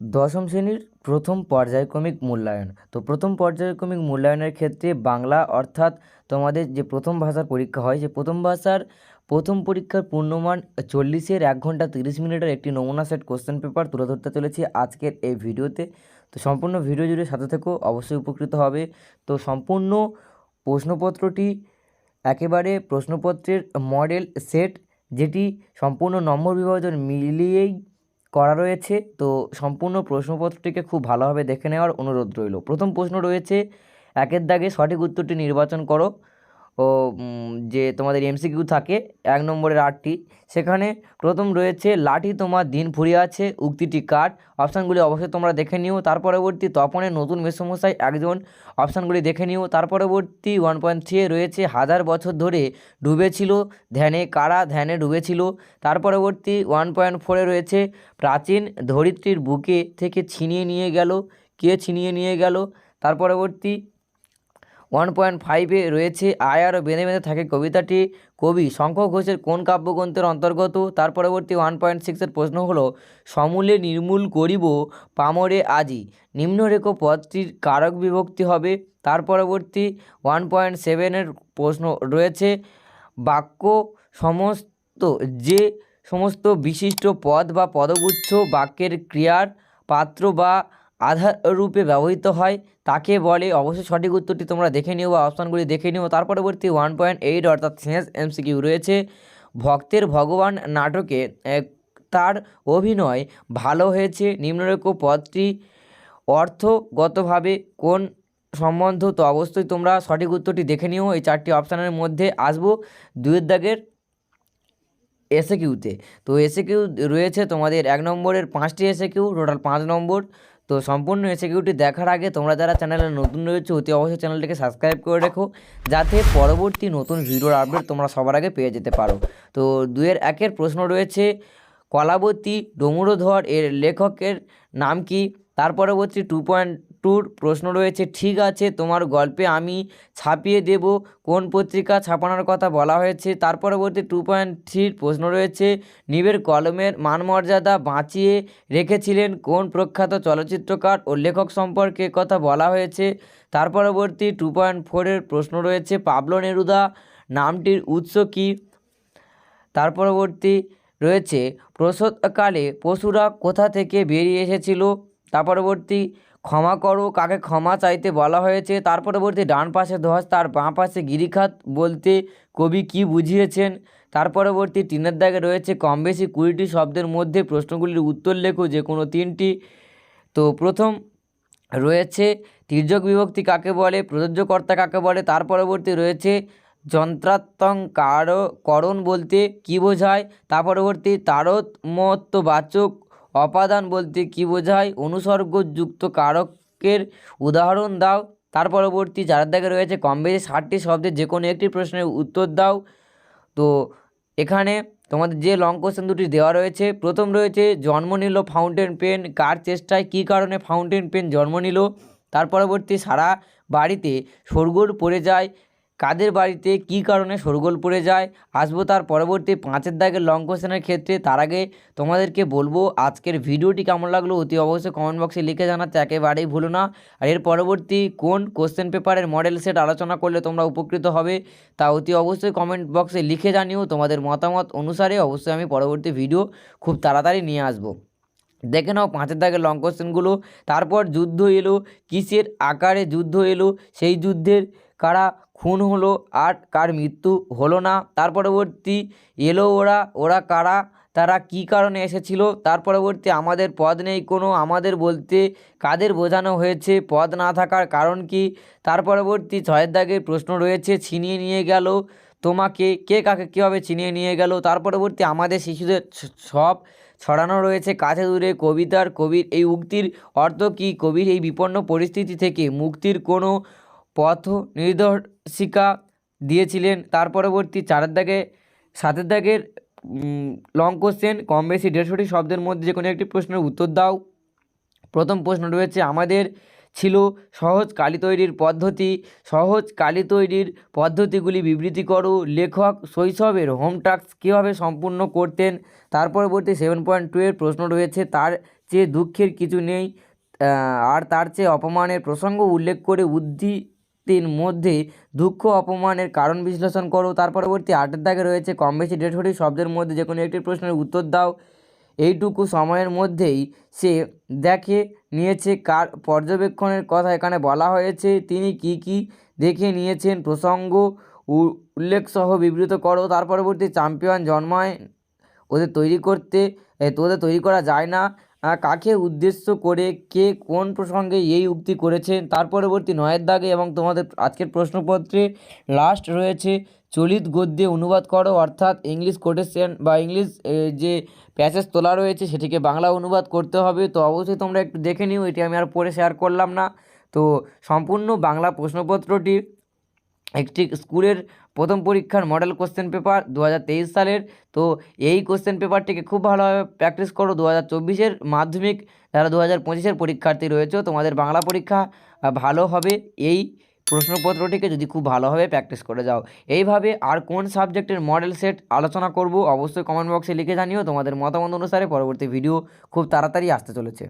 দশম শ্রেণির প্রথম পর্যায়ক্রমিক মূল্যায়ন। তো প্রথম পর্যায়ক্রমিক মূল্যায়নের ক্ষেত্রে বাংলা অর্থাৎ তোমাদের যে প্রথম ভাষার পরীক্ষা হয়, সে প্রথম ভাষার প্রথম পরীক্ষার পূর্ণমান চল্লিশের এক ঘণ্টা তিরিশ মিনিটের একটি নমুনা সেট কোশ্চেন পেপার তুলে ধরতে চলেছি আজকের এই ভিডিওতে। তো সম্পূর্ণ ভিডিও জুড়ে সাথে থেকেও অবশ্যই উপকৃত হবে। তো সম্পূর্ণ প্রশ্নপত্রটি একেবারে প্রশ্নপত্রের মডেল সেট যেটি সম্পূর্ণ নম্বর বিভাজন মিলিয়েই করা রয়েছে। তো সম্পূর্ণ প্রশ্নপত্রটিকে খুব ভালোভাবে দেখে নেওয়ার অনুরোধ রইল। প্রথম প্রশ্ন রয়েছে, একের দাগে সঠিক উত্তরটি নির্বাচন করো। ও যে তোমাদের এমসিকিউ থাকে, এক নম্বরের আটটি, সেখানে প্রথম রয়েছে, লাঠি তোমার দিন ফুরিয়ে আছে, উক্তিটি কাট অপশানগুলি অবশ্যই তোমরা দেখে নিও। তার পরবর্তী তপনের নতুন মেসমশাই একজন, অপশানগুলি দেখে নিও। তার পরবর্তী ওয়ান পয়েন্ট থ্রি রয়েছে, হাজার বছর ধরে ডুবেছিল, ধ্যানে কারা ধ্যানে ডুবেছিল? তার পরবর্তী ওয়ান পয়েন্ট ফোরে রয়েছে, প্রাচীন ধরিত্রীর বুকে থেকে ছিনিয়ে নিয়ে গেল, কে ছিনিয়ে নিয়ে গেল? তার পরবর্তী ওয়ান পয়েন্ট ফাইভে রয়েছে আয় আরও বেঁধে বেঁধে থাকে কবিতাটি। কবি শঙ্খ ঘোষের কোন কাব্যগ্রন্থের অন্তর্গত? তার পরবর্তী ওয়ান পয়েন্ট সিক্সের প্রশ্ন হলো, সমূলে নির্মূল করিব পামরে আজি। নিম্নরেখ পদটির কারক বিভক্তি হবে। তার পরবর্তী ওয়ান পয়েন্ট সেভেনের প্রশ্ন রয়েছে, বাক্য সমস্ত যে সমস্ত বিশিষ্ট পদ বা পদগুচ্ছ বাক্যের ক্রিয়ার পাত্র বা আধার রূপে ব্যবহৃত হয়, তাকে বলে, অবশ্যই সঠিক উত্তরটি তোমরা দেখে নিও বা অপশানগুলি দেখে নিও। তার পরবর্তী ওয়ান পয়েন্ট এইট অর্থাৎ শেষ এমসিকিউ রয়েছে। ভক্তের ভগবান নাটকে তার অভিনয় ভালো হয়েছে। নিম্নরেখ পদটি অর্থগতভাবে কোন সম্বন্ধ? তো অবশ্যই তোমরা সঠিক উত্তরটি দেখে নিও। এই চারটি অপশানের মধ্যে আসব দুয়ের দাগের এসে কিউতে তো এসে কিউ রয়েছে তোমাদের এক নম্বরের পাঁচটি এসে কিউ টোটাল পাঁচ নম্বর। তো সম্পূর্ণ এসিকিউটি দেখার আগে তোমরা যারা চ্যানেলে নতুন রয়েছে, অতি অবশ্যই চ্যানেলটিকে সাবস্ক্রাইব করে রেখো, যাতে পরবর্তী নতুন ভিডিওর আপডেট তোমরা সবার আগে পেয়ে যেতে পারো। তো দুয়ের একের প্রশ্ন রয়েছে, কলাবতী ডমুরোধর এর লেখকের নাম কি? তার পরবর্তী টু পয়েন্ট টুর প্রশ্ন রয়েছে, ঠিক আছে, তোমার গল্পে আমি ছাপিয়ে দেব, কোন পত্রিকা ছাপানোর কথা বলা হয়েছে? তার পরবর্তী টু পয়েন্ট থ্রির প্রশ্ন রয়েছে, নিবের কলমের মানমর্যাদা বাঁচিয়ে রেখেছিলেন কোন প্রখ্যাত চলচ্চিত্রকার ও লেখক সম্পর্কে কথা বলা হয়েছে? তার পরবর্তী টু পয়েন্ট ফোরের প্রশ্ন রয়েছে, পাবলো নেরুদা, নামটির উৎস কী? তার পরবর্তী রয়েছে প্রসূতকালে পশুরা কোথা থেকে বেরিয়ে এসেছিল? তার পরবর্তী ক্ষমা করো, কাকে ক্ষমা চাইতে বলা হয়েছে। তার পরবর্তী ডান পাশে ধস, তার বাঁ পাশে গিরিখাত বলতে কবি কি বুঝিয়েছেন? তার পরবর্তী তিনের দাগে রয়েছে, কম বেশি কুড়িটি শব্দের মধ্যে প্রশ্নগুলির উত্তর লেখো, যে কোনো তিনটি। তো প্রথম রয়েছে, তির্যক বিভক্তি কাকে বলে, প্রযোজ্যকর্তা কাকে বলে, তার পরবর্তী রয়েছে যন্ত্রাত্মং কার, করণ বলতে কী বোঝায়, তার পরবর্তী তারতম্যবাচক অপাদান বলতে কী বোঝায়? অনুসর্গযুক্ত কারকের উদাহরণ দাও। তার পরবর্তী যার দাগে রয়েছে, কম বেশি ষাটটি শব্দের যে কোনো একটি প্রশ্নের উত্তর দাও। তো এখানে তোমাদের যে লং কোশ্চেন দুটি দেওয়া রয়েছে, প্রথম রয়েছে, জন্ম নিল ফাউন্টেন পেন, কার চেষ্টায় কী কারণে ফাউন্টেন পেন জন্ম নিল? তার পরবর্তী সারা বাড়িতে শোরগোল পড়ে যায় কাদের বাড়িতে কী কারণে শোরগোল পড়ে যায়? আসব তার পরবর্তী পাঁচের দাগের লং কোশ্চেনের ক্ষেত্রে। তার আগে তোমাদেরকে বলব, আজকের ভিডিওটি কেমন লাগল অতি অবশ্যই কমেন্ট বক্সে লিখে জানাতে একেবারেই ভুলো না। আর এর পরবর্তী কোন কোশ্চেন পেপারের মডেল সেট আলোচনা করলে তোমরা উপকৃত হবে, তা অতি অবশ্যই কমেন্ট বক্সে লিখে জানিও। তোমাদের মতামত অনুসারে অবশ্যই আমি পরবর্তী ভিডিও খুব তাড়াতাড়ি নিয়ে আসব। দেখে নাও পাঁচের দাগের লং কোশ্চেনগুলো তারপর যুদ্ধ এলো, কিসের আকারে যুদ্ধ এলো? সেই যুদ্ধের কারা খুন হলো আর কার মৃত্যু হলো না। তার পরবর্তী এলো ওরা ওরা কারা, তারা কী কারণে এসেছিল, তার পরবর্তী আমাদের পদ নেই কোনো, আমাদের বলতে কাদের বোঝানো হয়েছে, পদ না থাকার কারণ কি? তার পরবর্তী ছয়ের দাগের প্রশ্ন রয়েছে, ছিনিয়ে নিয়ে গেল তোমাকে, কে কাকে কীভাবে ছিনিয়ে নিয়ে গেল? তার পরবর্তী আমাদের শিশুদের সব ছড়ানো রয়েছে, কাছে দূরে কবিতার, কবির এই উক্তির অর্থ কী? কবির এই বিপন্ন পরিস্থিতি থেকে মুক্তির কোনো পথ নির্দেশিকা দিয়েছিলেন। তার পরবর্তী চারের দাগে, সাতের দাগের লং কোশ্চেন কম বেশি দেড়শোটি শব্দের মধ্যে যে কোনো একটি প্রশ্নের উত্তর দাও। প্রথম প্রশ্ন রয়েছে, আমাদের ছিল সহজ কালি তৈরির পদ্ধতি। সহজ কালি তৈরির পদ্ধতিগুলি বিবৃতি করো। লেখক শৈশবের হোম টাস্ক কীভাবে সম্পূর্ণ করতেন? তার পরবর্তী সেভেন পয়েন্ট টু এর প্রশ্ন রয়েছে, তার চেয়ে দুঃখের কিছু নেই আর তার চেয়ে অপমানের প্রসঙ্গ উল্লেখ করে উদ্ধৃতির মধ্যে দুঃখ অপমানের কারণ বিশ্লেষণ করো। তার পরবর্তী আটের দাগে রয়েছে কম বেশি সঠিক শব্দের মধ্যে যে কোনো একটি প্রশ্নের উত্তর দাও। এইটুকু সময়ের মধ্যেই সে দেখে নিয়েছে কার পর্যবেক্ষণের কথা এখানে বলা হয়েছে। তিনি কি কি দেখে নিয়েছেন প্রসঙ্গ উল্লেখসহ বিবৃত করো। তার পরবর্তী চ্যাম্পিয়ন জন্মায় ওদের তৈরি করতে এ, তো ওদের তৈরি করা যায় না। কাকে উদ্দেশ্য করে কে কোন প্রসঙ্গে এই উক্তি করেছেন তার পরবর্তী নয়ের দাগে এবং তোমাদের আজকের প্রশ্নপত্রে লাস্ট রয়েছে, চলিত গদ্যে অনুবাদ করো, অর্থাৎ ইংলিশ কোটেশন বা ইংলিশ যে প্যাসেজ তোলা রয়েছে সেটিকে বাংলা অনুবাদ করতে হবে। তো অবশ্যই তোমরা একটু দেখে নিও, এটি আমি আর পরে শেয়ার করলাম না। তো সম্পূর্ণ বাংলা প্রশ্নপত্রটি একটি স্কুলের প্রথম পরীক্ষার মডেল কোশ্চেন পেপার দু হাজার তেইশ সালের। তো এই কোশ্চেন পেপারটিকে খুব ভালোভাবে প্র্যাকটিস করো। দু হাজার চব্বিশের মাধ্যমিক যারা দু হাজার পঁচিশের পরীক্ষার্থী রয়েছে। তোমাদের বাংলা পরীক্ষা ভালো হবে। এই প্রশ্নপত্রটিকে যদি খুব ভালোভাবে প্র্যাকটিস করে যাও। এইভাবে আর কোন সাবজেক্টের মডেল সেট আলোচনা করব, অবশ্যই কমেন্ট বক্সে লিখে জানিও। তোমাদের মতামত অনুসারে পরবর্তী ভিডিও খুব তাড়াতাড়ি আসতে চলেছে।